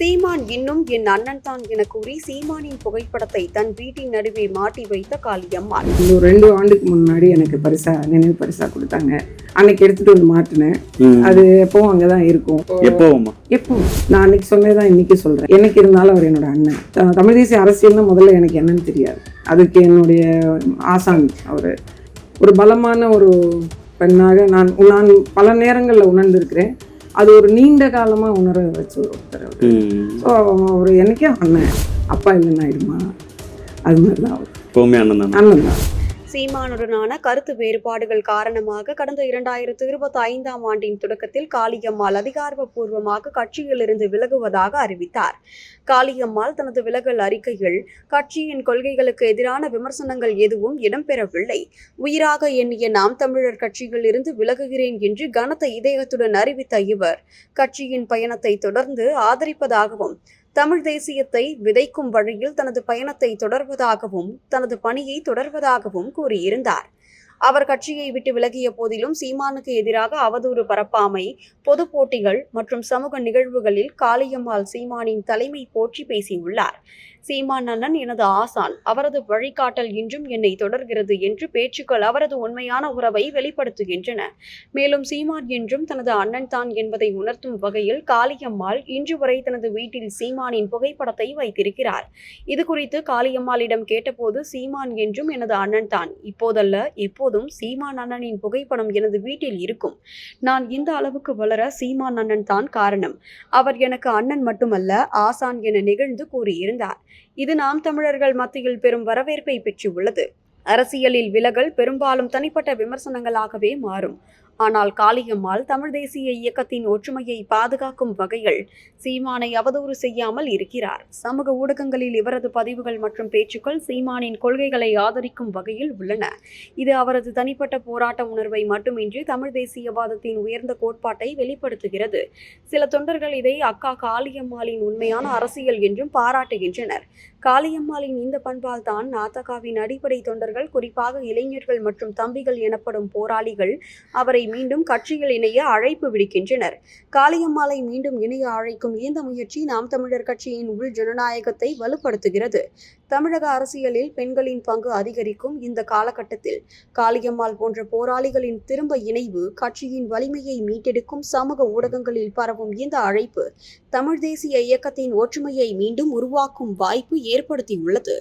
சீமான் இன்னும் என் அண்ணன் தான் என கூறி சீமானின் புகைப்படத்தை தன் வீட்டின் நடுவே மாட்டி வைத்த காளியம்மாள். ஒரு ரெண்டு ஆண்டுக்கு முன்னாடி எனக்கு பரிசா நினைவு பரிசா கொடுத்தாங்க. அன்னைக்கு எடுத்துட்டு வந்து மாட்டினேன். அது எப்பவும் அங்கதான் இருக்கும். எப்போவுமா. எப்போ நான் அன்னைக்கு சொன்னதான் இன்னைக்கு சொல்றேன். என்னைக்கு இருந்தாலும் அவர் என்னோட அண்ணன். தமிழ் தேசிய அரசியல்னா முதல்ல எனக்கு என்னன்னு தெரியாது. அதுக்கு என்னுடைய ஆசான் அவர். ஒரு பலமான ஒரு பெண்ணாக நான் நான் பல நேரங்களில் உணர்ந்திருக்கிறேன். அது ஒரு நீண்ட காலமா உணர வச்ச ஒரு ஒருத்தர் ம். ஸோ அவர் என்னைக்கே அண்ணன் அப்பா இல்லைன்னா ஆயிடுமா அது மாதிரி தான்? அவர் அண்ணன் தான். சீமானுடனான கருத்து வேறுபாடுகள் காரணமாக கடந்த இரண்டாயிரத்து இருபத்தி ஐந்தாம் ஆண்டின் தொடக்கத்தில் காளியம்மாள் அதிகாரப்பூர்வமாக கட்சியிலிருந்து விலகுவதாக அறிவித்தார். காளியம்மாள் தனது விலகல் அறிக்கையில் கட்சியின் கொள்கைகளுக்கு எதிரான விமர்சனங்கள் எதுவும் இடம்பெறவில்லை. உயிராக எண்ணிய நாம் தமிழர் கட்சியில் இருந்து விலகுகிறேன் என்று கனத்த இதயத்துடன் அறிவித்த இவர் கட்சியின் பயணத்தை தொடர்ந்து ஆதரிப்பதாகவும் தமிழ் தேசியத்தை விதைக்கும் வழியில் தனது பயணத்தை தொடர்வதாகவும் தனது பணியை தொடர்வதாகவும் கூறியிருந்தார். அவர் கட்சியை விட்டு விலகிய போதிலும் சீமானுக்கு எதிராக அவதூறு பரப்பாமை பொது போட்டிகள் மற்றும் சமூக நிகழ்வுகளில் காளியம்மாள் சீமானின் தலைமை போற்றி பேசியுள்ளார். சீமான் அண்ணன் எனது ஆசான் அவரது வழிகாட்டல் இன்றும் என்னை தொடர்கிறது என்று பேச்சுக்கள் அவரது உண்மையான உறவை வெளிப்படுத்துகின்றன. மேலும் சீமான் என்றும் தனது அண்ணன் தான் என்பதை உணர்த்தும் வகையில் காளியம்மாள் இன்று வரை தனது வீட்டில் சீமானின் புகைப்படத்தை வைத்திருக்கிறார். இது குறித்து காளியம்மாளிடம் கேட்டபோது சீமான் என்றும் எனது அண்ணன் தான் இப்போதல்ல எப்போதும் சீமான் அண்ணனின் புகைப்படம் எனது வீட்டில் இருக்கும். நான் இந்த அளவுக்கு வளர சீமான் அண்ணன் தான் காரணம். அவர் எனக்கு அண்ணன் மட்டுமல்ல ஆசான் என நிகழ்ந்து கூறியிருந்தார். இது நாம் தமிழர்கள் மத்தியில் பெரும் வரவேற்பை பெற்றுள்ளது. அரசியலில் விலகல் பெரும்பாலும் தனிப்பட்ட விமர்சனங்களாகவே மாறும். ஆனால் காளியம்மாள் தமிழ் தேசிய இயக்கத்தின் ஒற்றுமையை பாதுகாக்கும் வகையில் சீமானை அவதூறு செய்யாமல் இருக்கிறார். சமூக ஊடகங்களில் இவரது பதிவுகள் மற்றும் பேச்சுக்கள் சீமானின் கொள்கைகளை ஆதரிக்கும் வகையில் உள்ளன. இது அவரது தனிப்பட்ட போராட்ட உணர்வை மட்டுமின்றி தமிழ் தேசியவாதத்தின் உயர்ந்த கோட்பாட்டை வெளிப்படுத்துகிறது. சில தொண்டர்கள் இதை அக்கா காளியம்மாளின் உண்மையான அரசியல் என்றும் பாராட்டுகின்றனர். காளியம்மாளின் இந்த பண்பால் தான் நாத்தகாவின் அடிப்படை தொண்டர்கள் குறிப்பாக இளைஞர்கள் மற்றும் தம்பிகள் எனப்படும் போராளிகள் அவரை மீண்டும் கட்சியில் இணைய அழைப்பு விடுக்கின்றனர். காளியம்மாளை மீண்டும் இணைய அழைக்கும் இந்த முயற்சி நாம் தமிழர் கட்சியின் உள் ஜனநாயகத்தை வலுப்படுத்துகிறது. தமிழக அரசியலில் பெண்களின் பங்கு அதிகரிக்கும் இந்த காலகட்டத்தில் காளியம்மாள் போன்ற போராளிகளின் திரும்ப இணைவு கட்சியின் வலிமையை மீட்டெடுக்கும் சமூக ஊடகங்களில் பரவும் இந்த அழைப்பு தமிழ் தேசிய இயக்கத்தின் ஒற்றுமையை மீண்டும் உருவாக்கும் வாய்ப்பு ஏற்படுத்தியுள்ளது.